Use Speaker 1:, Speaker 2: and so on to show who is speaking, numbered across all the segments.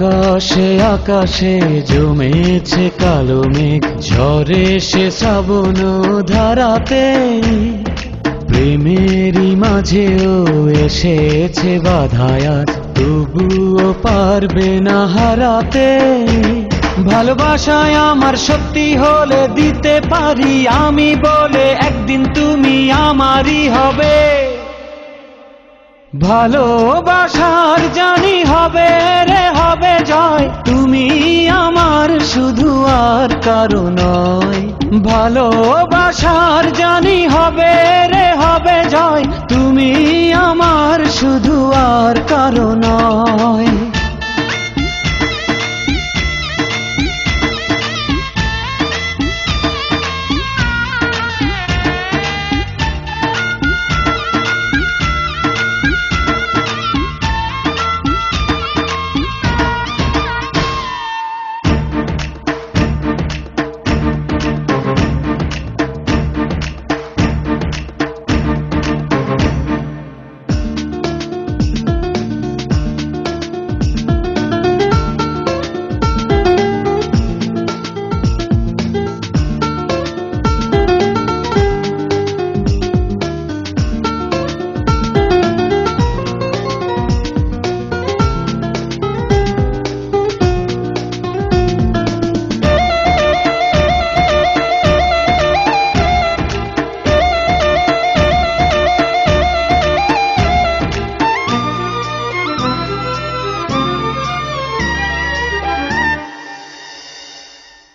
Speaker 1: আকাশে আকাশে জমেছে কালো মেঘ। ঝরে সে শ্রাবণ ধারাতে প্রেমেরই মাঝেও এসেছে বাধায়াত তবুও পারবে না হারাতে। ভালোবাসায় আমার সত্যি হলে দিতে পারি আমি বলে একদিন তুমি আমারই হবে। ভালোবাসার জানি হবে রে, হবে জয়। তুমি আমার শুধু আর কারও নয়। ভালোবাসার জানি হবে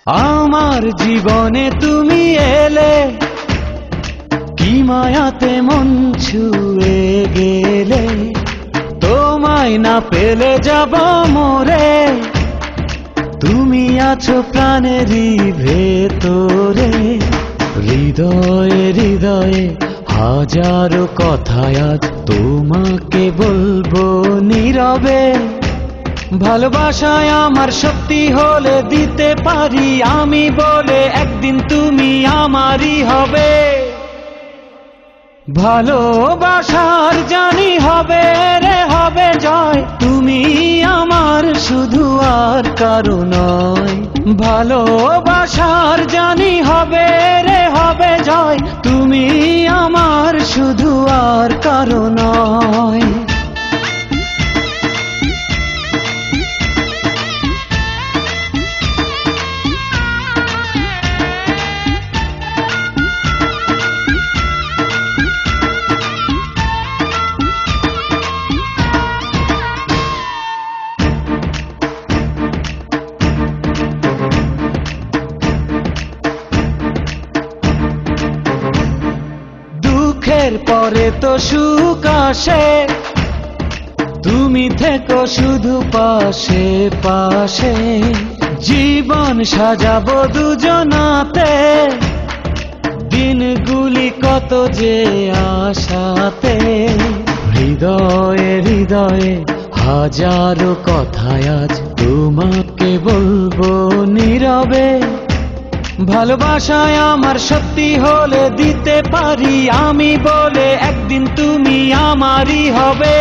Speaker 1: আমার জীবনে তুমি এলে, কি মায়াতে মন ছুঁয়ে গেলে? তোমায় না পেলে যাব মোরে, তুমি আছো প্রাণেরই ভেতরে। হৃদয়ে হৃদয়ে হাজারো কথায় আজ তোমাকে বলব নীরবে। ভালোবাসায় আমার শক্তি হলে দিতে পারি আমি বলে একদিন তুমি আমারই হবে। ভালোবাসার জানি হবে রে, হবে জয়। তুমি আমার শুধু আর কারও নয়। ভালোবাসার জানি হবে রে, হবে জয়। তুমি আমার শুধু আর কারও নয়। দুঃখের পরে তো সুখ আসে। তুমি থেকো শুধু পাশে পাশে। জীবন সাজাবো দুজনাতে। দিনগুলি কত যে আশাতে। হৃদয়ে হৃদয়ে হাজারো কথায় আজ তোমাকে বলব নীরবে। ভালোবাসায় আমার সত্যি হলে দিতে পারি আমি বলে একদিন তুমি আমারই হবে।